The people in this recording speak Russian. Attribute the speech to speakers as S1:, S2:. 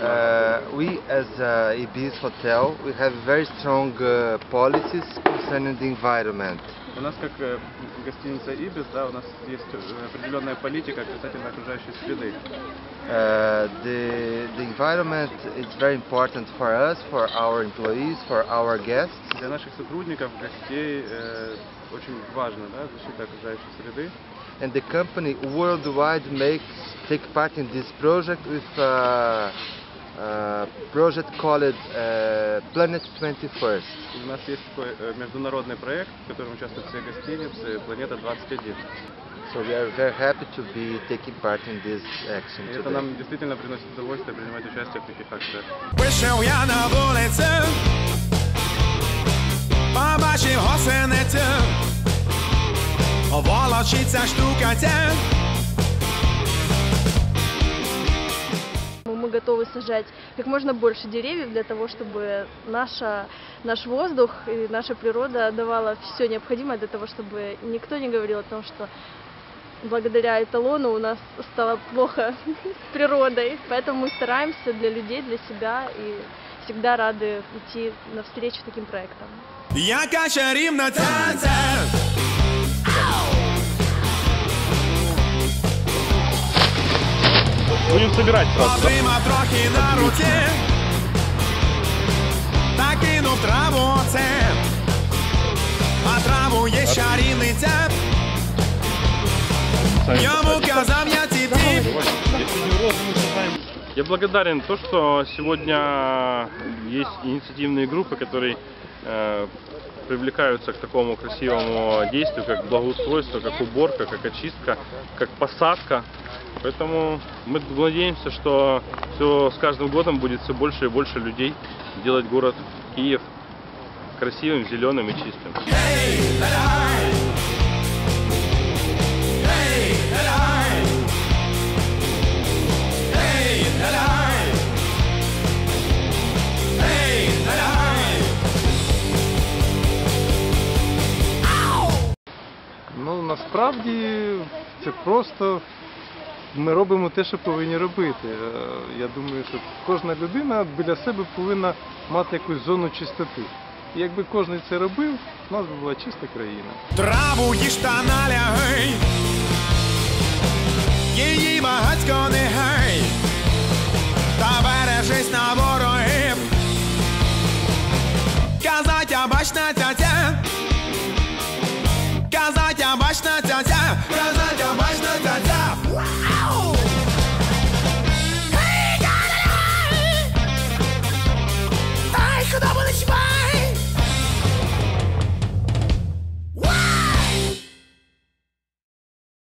S1: Uh, we as uh, Ibis Hotel, we have very strong uh, policies concerning the environment.
S2: У нас как э, гостиница Ibis, да, у нас есть э, определенная политика касательно окружающей среды.
S1: Uh, the, the environment is very important for us, for our employees, for our guests.
S2: Для наших сотрудников, гостей э, очень важно да, защита окружающей среды
S1: And the company worldwide makes take part in this project with a, a project called uh, Planet 21st.
S2: И у нас есть такой э, международный проект, в котором участвуют все гостиницы «Планета 21».
S1: So we are very happy to be taking part in this action
S2: И это
S1: today.
S2: нам действительно приносит удовольствие принимать участие в таких акциях.
S3: Волочиться штукатя.
S4: Мы готовы сажать как можно больше деревьев для того, чтобы наша, наш воздух и наша природа давала все необходимое для того, чтобы никто не говорил о том, что благодаря эталону у нас стало плохо с природой. Поэтому мы стараемся для людей, для себя и всегда рады идти навстречу таким проектам.
S3: Яка чарівна ця
S5: Будем собирать сразу. да?
S3: Отримав трохи на руці, та кинув траву оце, а траву є чарівниця.
S5: Сами
S3: Йому
S5: поставьте.
S3: казав я ці ті.
S5: Если не розы, мы создаем. Я благодарен то, что сегодня есть инициативные группы, которые э, привлекаются к такому красивому действию, как благоустройство, как уборка, как очистка, как посадка. Поэтому мы надеемся, что все с каждым годом будет все больше и больше людей делать город Киев красивым, зеленым и чистым.
S6: Ну насправді це просто ми робимо те, що повинні робити. Е, Я думаю, що кожна людина біля себе повинна мати якусь зону чистоти. І якби кожен це робив, у нас би була чиста країна.
S3: Траву їж та налягай, її багатько не